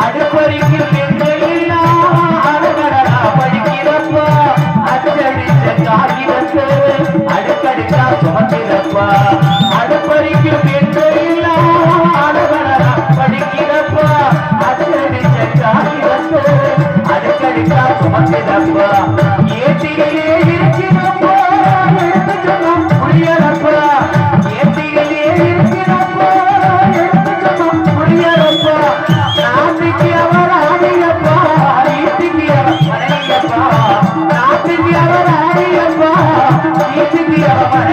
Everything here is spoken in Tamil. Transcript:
அடுப்பறிக்கு பிந்தையில்லா அடகடா படிக்கிறப்பா அச்சடிச்ச காகிதத்து அடுக்கடிச்சா சுமக்கிறப்பா அடுப்பறிக்கு பிந்தையில்லா அடகடா படிக்கிறப்பா அச்சடிச்ச காகிதத்து அடுக்கடிச்சா சுமக்கிறப்பா. Thank you.